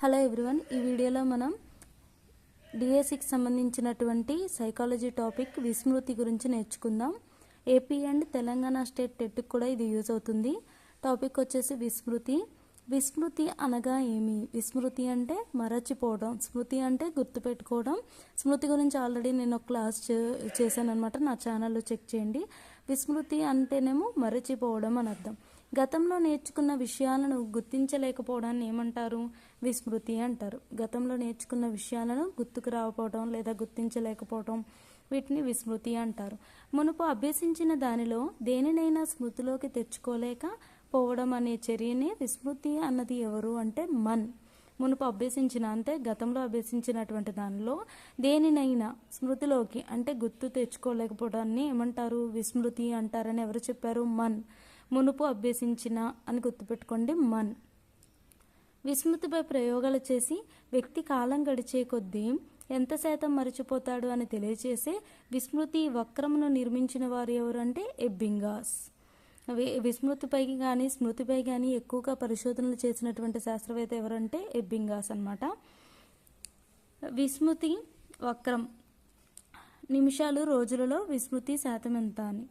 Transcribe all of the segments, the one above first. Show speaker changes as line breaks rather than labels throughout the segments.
Hello everyone ఈ వీడియోలో మనం డిఎస్సికి సంబంధించినటువంటి సైకాలజీ టాపిక్ విస్మృతి గురించి నేర్చుకుందాం. ఏపీ అండ్ తెలంగాణ స్టేట్ టెట్కి కూడా ఇది యూజ్ అవుతుంది. టాపిక్ వచ్చేసి విస్మృతి. విస్మృతి అనగా ఏమి? విస్మృతి అంటే మరచిపోవడం. స్మృతి అంటే గుర్తుపెట్టుకోవడం. స్మృతి గురించి ఆల్రెడీ నేను ఒక క్లాస్ చేశాను అనమాట నా ఛానల్లో చెక్ చేయండి. విస్మృతి అంటేనేమో మరచిపోవడం అని అర్థం. గతంలో నేర్చుకున్న విషయాలను గుర్తించలేకపోవడాన్ని ఏమంటారు? విస్మృతి అంటారు. గతంలో నేర్చుకున్న విషయాలను గుర్తుకు రాకపోవడం లేదా గుర్తించలేకపోవడం వీటిని విస్మృతి అంటారు. మునుపు అభ్యసించిన దానిలో దేనినైనా స్మృతిలోకి తెచ్చుకోలేక పోవడం అనే చర్యనే విస్మృతి అన్నది ఎవరు అంటే మన్. మునుపు అభ్యసించిన అంతే గతంలో అభ్యసించినటువంటి దానిలో దేనినైనా స్మృతిలోకి అంటే గుర్తు తెచ్చుకోలేకపోవడాన్ని ఏమంటారు? విస్మృతి అంటారని ఎవరు చెప్పారు? మన్. మునుపు అభ్యసించిన అని గుర్తుపెట్టుకోండి మన్. విస్మృతిపై ప్రయోగాలు చేసి వ్యక్తి కాలం గడిచే కొద్దీ ఎంత శాతం మరచిపోతాడు అని తెలియచేసే విస్మృతి వక్రమును నిర్మించిన వారు ఎవరు అంటే ఎబ్బింగాస్ విస్మృతిపై కానీ స్మృతిపై కానీ ఎక్కువగా పరిశోధనలు చేసినటువంటి శాస్త్రవేత్త ఎవరంటే ఎబ్బింగాస్ అన్నమాట. విస్మృతి వక్రం. నిమిషాలు రోజులలో విస్మృతి శాతం ఎంత అని.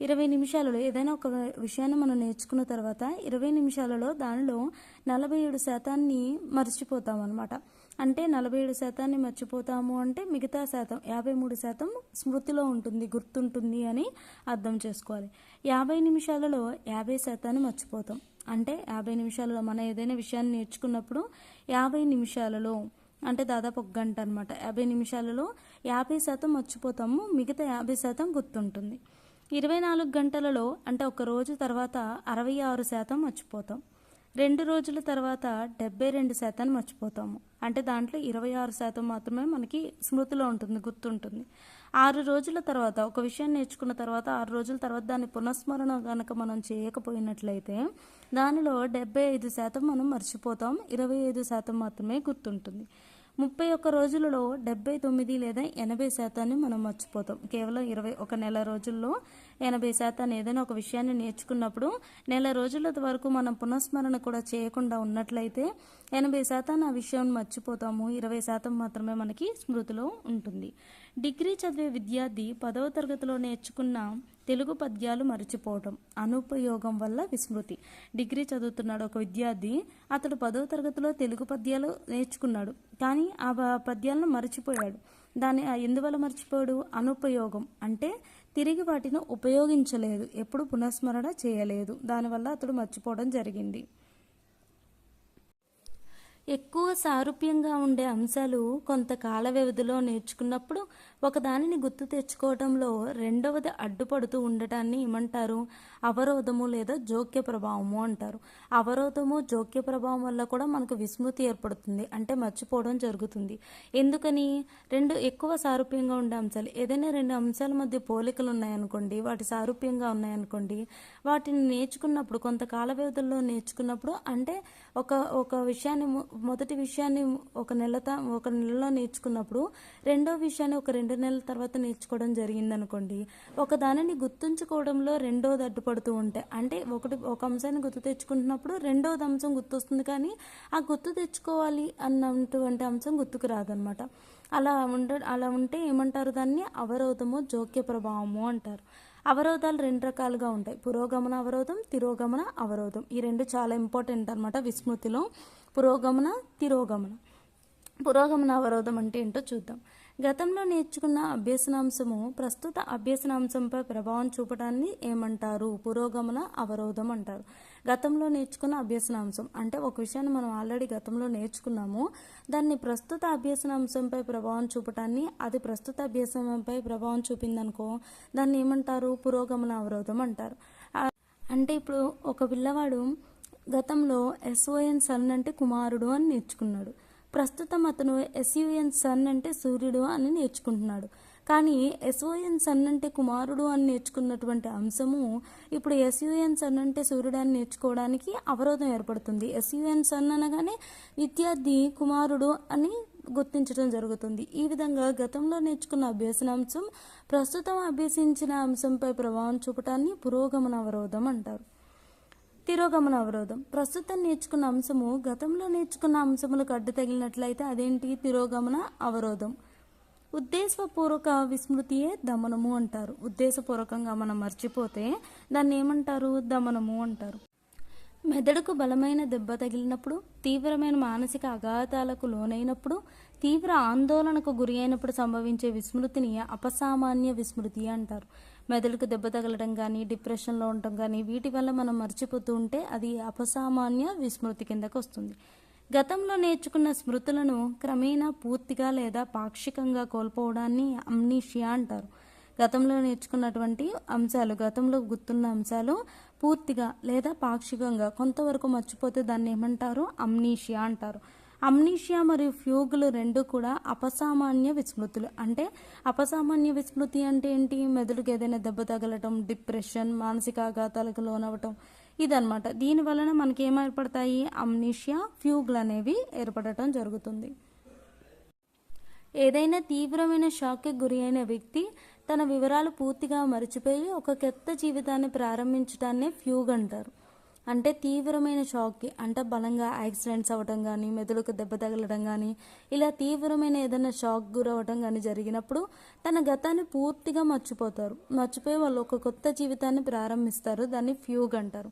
ఇరవై నిమిషాలలో ఏదైనా ఒక విషయాన్ని మనం నేర్చుకున్న తర్వాత ఇరవై నిమిషాలలో దానిలో నలభై ఏడు శాతాన్ని మర్చిపోతాం అనమాట అంటే నలభై ఏడు శాతాన్ని మర్చిపోతాము అంటే మిగతా శాతం యాభై మూడు శాతం స్మృతిలో ఉంటుంది గుర్తుంటుంది అని అర్థం చేసుకోవాలి. యాభై నిమిషాలలో యాభై శాతాన్ని మర్చిపోతాం. అంటే యాభై నిమిషాలలో మనం ఏదైనా విషయాన్ని నేర్చుకున్నప్పుడు యాభై నిమిషాలలో అంటే దాదాపు ఒక గంట అనమాట యాభై నిమిషాలలో యాభై శాతం మర్చిపోతాము మిగతా యాభై శాతం గుర్తుంటుంది. ఇరవై నాలుగు గంటలలో అంటే ఒక రోజు తర్వాత అరవై ఆరు శాతం మర్చిపోతాం. రెండు రోజుల తర్వాత డెబ్బై రెండు శాతాన్ని మర్చిపోతాము. అంటే దాంట్లో ఇరవై ఆరు శాతం మాత్రమే మనకి స్మృతిలో ఉంటుంది గుర్తుంటుంది. ఆరు రోజుల తర్వాత ఒక విషయం నేర్చుకున్న తర్వాత ఆరు రోజుల తర్వాత దాని పునఃస్మరణ కనుక మనం చేయకపోయినట్లయితే దానిలో డెబ్బై ఐదు శాతం మనం మర్చిపోతాం. ఇరవై ఐదు శాతం మాత్రమే గుర్తుంటుంది. ముప్పై ఒక్క రోజులలో డెబ్బై తొమ్మిది లేదా ఎనభై శాతాన్ని మనం మర్చిపోతాం. కేవలం ఇరవై ఒక నెల రోజుల్లో ఎనభై శాతాన్ని ఏదైనా ఒక విషయాన్ని నేర్చుకున్నప్పుడు నెల రోజుల వరకు మనం పునఃస్మరణ కూడా చేయకుండా ఉన్నట్లయితే ఎనభై శాతాన్ని ఆ విషయం మర్చిపోతాము. ఇరవై శాతం మాత్రమే మనకి స్మృతిలో ఉంటుంది. డిగ్రీ చదివే విద్యార్థి పదవ తరగతిలో నేర్చుకున్న తెలుగు పద్యాలు మర్చిపోవడం అనుపయోగం వల్ల విస్మృతి. డిగ్రీ చదువుతున్నాడు ఒక విద్యార్థి అతడు పదవ తరగతిలో తెలుగు పద్యాలు నేర్చుకున్నాడు. కానీ ఆ పద్యాలను మర్చిపోయాడు. దాని ఆ ఎందువల్ల మర్చిపోయాడు? అనుపయోగం. అంటే తిరిగి వాటిని ఉపయోగించలేదు. ఎప్పుడు పునఃస్మరణ చేయలేదు. దానివల్ల అతడు మర్చిపోవడం జరిగింది. ఎక్కువ సారూప్యంగా ఉండే అంశాలు కొంత కాల వ్యవధిలో నేర్చుకున్నప్పుడు ఒకదానిని గుర్తు తెచ్చుకోవడంలో రెండవది అడ్డుపడుతూ ఉండటాన్ని ఏమంటారు? అవరోధము లేదా జోక్య ప్రభావము అంటారు. అవరోధము జోక్య ప్రభావం వల్ల కూడా మనకు విస్మృతి ఏర్పడుతుంది. అంటే మర్చిపోవడం జరుగుతుంది. ఎందుకని? రెండు ఎక్కువ సారూప్యంగా ఉండే అంశాలు. ఏదైనా రెండు అంశాల మధ్య పోలికలు ఉన్నాయనుకోండి వాటి సారూప్యంగా ఉన్నాయనుకోండి వాటిని నేర్చుకున్నప్పుడు కొంత కాల వ్యవధిలో నేర్చుకున్నప్పుడు అంటే ఒక ఒక విషయాన్ని మొదటి విషయాన్ని ఒక నెల ఒక నెలలో నేర్చుకున్నప్పుడు రెండో విషయాన్ని ఒక రెండు నెలల తర్వాత నేర్చుకోవడం జరిగింది అనుకోండి ఒక దానిని గుర్తుంచుకోవడంలో రెండోది అడ్డుపడుతూ ఉంటాయి అంటే ఒకటి ఒక అంశాన్ని గుర్తు తెచ్చుకుంటున్నప్పుడు రెండోది అంశం గుర్తొస్తుంది కానీ ఆ గుర్తు తెచ్చుకోవాలి అన్నటువంటి అంశం గుర్తుకు రాదనమాట. అలా ఉండ అలా ఉంటే ఏమంటారు దాన్ని? అవరోధము జోక్య ప్రభావము అంటారు. అవరోధాలు రెండు రకాలుగా ఉంటాయి. పురోగమన అవరోధం తిరోగమన అవరోధం. ఈ రెండు చాలా ఇంపార్టెంట్ అనమాట విస్మృతిలో. పురోగమన తిరోగమన. పురోగమన అవరోధం అంటే ఏంటో చూద్దాం. గతంలో నేర్చుకున్న అభ్యసనాంశము ప్రస్తుత అభ్యసనాంశంపై ప్రభావం చూపడాన్ని ఏమంటారు? పురోగమన అవరోధం అంటారు. గతంలో నేర్చుకున్న అభ్యసనాంశం. అంటే ఒక విషయాన్ని మనం ఆల్రెడీ గతంలో నేర్చుకున్నాము. దాన్ని ప్రస్తుత అభ్యసనాంశంపై ప్రభావం చూపటాన్ని అది ప్రస్తుత అభ్యసనంపై ప్రభావం చూపిందనుకో దాన్ని ఏమంటారు? పురోగమన అవరోధం అంటారు. అంటే ఇప్పుడు ఒక పిల్లవాడు గతంలో ఎస్ఓఎన్ సన్ అంటే కుమారుడు అని నేర్చుకున్నాడు. ప్రస్తుతం అతను ఎస్యుఎన్ సన్ అంటే సూర్యుడు అని నేర్చుకుంటున్నాడు. కానీ ఎస్ఓఎన్ సన్ అంటే కుమారుడు అని నేర్చుకున్నటువంటి అంశము ఇప్పుడు ఎస్యుఎన్ సన్ అంటే సూర్యుడు అని నేర్చుకోవడానికి అవరోధం ఏర్పడుతుంది. ఎస్యుఎన్ సన్ అనగానే విద్యార్థి కుమారుడు అని గుర్తించడం జరుగుతుంది. ఈ విధంగా గతంలో నేర్చుకున్న అభ్యసన అంశం ప్రస్తుతం అభ్యసించిన అంశంపై ప్రభావం చూపటాన్ని పురోగమన అవరోధం అంటారు. తిరోగమన అవరోధం. ప్రస్తుతం నేర్చుకున్న అంశము గతంలో నేర్చుకున్న అంశములకు అడ్డు తగిలినట్లయితే అదేంటి? తిరోగమన అవరోధం. ఉద్దేశపూర్వక విస్మృతియే దమనము అంటారు. ఉద్దేశపూర్వకంగా మనం మర్చిపోతే దాన్ని ఏమంటారు? దమనము అంటారు. మెదడుకు బలమైన దెబ్బ తగిలినప్పుడు తీవ్రమైన మానసిక అఘాతాలకు లోనైనప్పుడు తీవ్ర ఆందోళనకు గురి అయినప్పుడు సంభవించే విస్మృతిని అపసామాన్య విస్మృతి అంటారు. మెదడుకు దెబ్బ తగలడం కానీ డిప్రెషన్లో ఉండటం కానీ వీటి వల్ల మనం మర్చిపోతూ ఉంటే అది అపసామాన్య విస్మృతి కిందకు వస్తుంది. గతంలో నేర్చుకున్న స్మృతులను క్రమేణా పూర్తిగా లేదా పాక్షికంగా కోల్పోవడాన్ని అమ్నీషియా అంటారు. గతంలో నేర్చుకున్నటువంటి అంశాలు గతంలో గుర్తున్న అంశాలు పూర్తిగా లేదా పాక్షికంగా కొంతవరకు మర్చిపోతే దాన్ని ఏమంటారు? అమ్నీషియా అంటారు. అమ్నీషియా మరియు ఫ్యూగులు రెండు కూడా అపసామాన్య విస్మృతులు. అంటే అపసామాన్య విస్మృతి అంటే ఏంటి? మెదడుకు ఏదైనా దెబ్బ తగలటం డిప్రెషన్ మానసిక ఆఘాతాలకు లోనవటం ఇదనమాట దీని వలన మనకి ఏం ఏర్పడతాయి అమ్నీషియా ఫ్యూగులు అనేవి ఏర్పడటం జరుగుతుంది. ఏదైనా తీవ్రమైన షాక్కి గురి అయిన వ్యక్తి తన వివరాలు పూర్తిగా మర్చిపోయి ఒక కొత్త జీవితాన్ని ప్రారంభించడాన్నే ఫ్యూగ్ అంటారు. అంటే తీవ్రమైన షాక్కి అంటే బలంగా యాక్సిడెంట్స్ అవ్వడం కానీ మెదడుకు దెబ్బ తగలడం కానీ ఇలా తీవ్రమైన ఏదైనా షాక్ గురవడం కానీ జరిగినప్పుడు తన గతాన్ని పూర్తిగా మర్చిపోతారు. మర్చిపోయి వాళ్ళు ఒక కొత్త జీవితాన్ని ప్రారంభిస్తారు దాన్ని ఫ్యూగ్ అంటారు.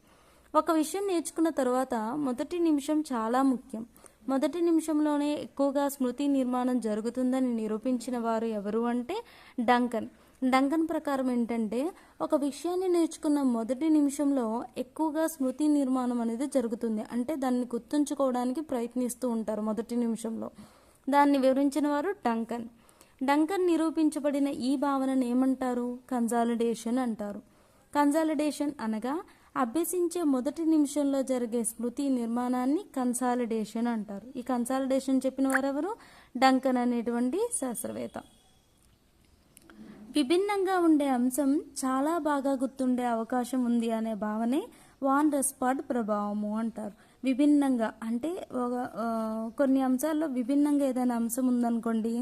ఒక విషయం నేర్చుకున్న తర్వాత మొదటి నిమిషం చాలా ముఖ్యం. మొదటి నిమిషంలోనే ఎక్కువగా స్మృతి నిర్మాణం జరుగుతుందని నిరూపించిన వారు ఎవరు అంటే డంకన్. డంకన్ ప్రకారం ఏంటంటే ఒక విషయాన్ని నేర్చుకున్న మొదటి నిమిషంలో ఎక్కువగా స్మృతి నిర్మాణం అనేది జరుగుతుంది. అంటే దాన్ని గుర్తుంచుకోవడానికి ప్రయత్నిస్తూ ఉంటారు మొదటి నిమిషంలో. దాన్ని వివరించిన వారు డంకన్. డంకన్ నిరూపించబడిన ఈ భావనను ఏమంటారు? కన్సాలిడేషన్ అంటారు. కన్సాలిడేషన్ అనగా అభ్యసించే మొదటి నిమిషంలో జరిగే స్మృతి నిర్మాణాన్ని కన్సాలిడేషన్ అంటారు. ఈ కన్సాలిడేషన్ చెప్పిన వారెవరు? డంకన్ అనేటువంటి శాస్త్రవేత్త. విభిన్నంగా ఉండే అంశం చాలా బాగా గుర్తుండే అవకాశం ఉంది అనే భావనే వాన్ రెస్పాడ్ ప్రభావము అంటారు. విభిన్నంగా అంటే ఒక కొన్ని అంశాల్లో విభిన్నంగా ఏదైనా అంశం ఉందనుకోండి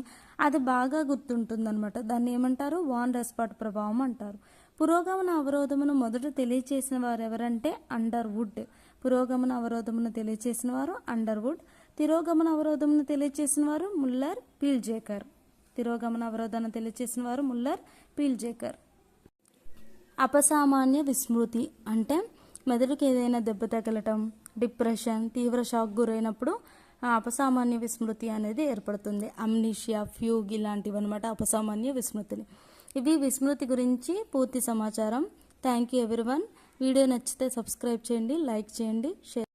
అది బాగా గుర్తుంటుందన్నమాట. దాన్ని ఏమంటారు? వాన్ రెస్పాట్ ప్రభావం అంటారు. పురోగమన అవరోధమును మొదట తెలియచేసిన వారు ఎవరంటే అండర్వుడ్. పురోగమన అవరోధమును తెలియచేసిన వారు అండర్వుడ్. తిరోగమన అవరోధమును తెలియచేసిన వారు ముల్లర్ పీల్జేకర్. తిరోగమన అవరోధాన్ని తెలియజేసిన వారు ముల్లర్ పీల్జేకర్. అపసామాన్య విస్మృతి అంటే మెదడుకి ఏదైనా దెబ్బ తగలటం డిప్రెషన్ తీవ్ర షాక్ గురైనప్పుడు అపసామాన్య విస్మృతి అనేది ఏర్పడుతుంది. అమ్నీషియా ఫ్యూగ్ ఇలాంటివి అనమాట అపసామాన్య విస్మృతులు ఇవి విస్మృతి గురించి పూర్తి సమాచారం. Thank you everyone. వీడియో నచ్చితే సబ్స్క్రైబ్ చేయండి లైక్ చేయండి షేర్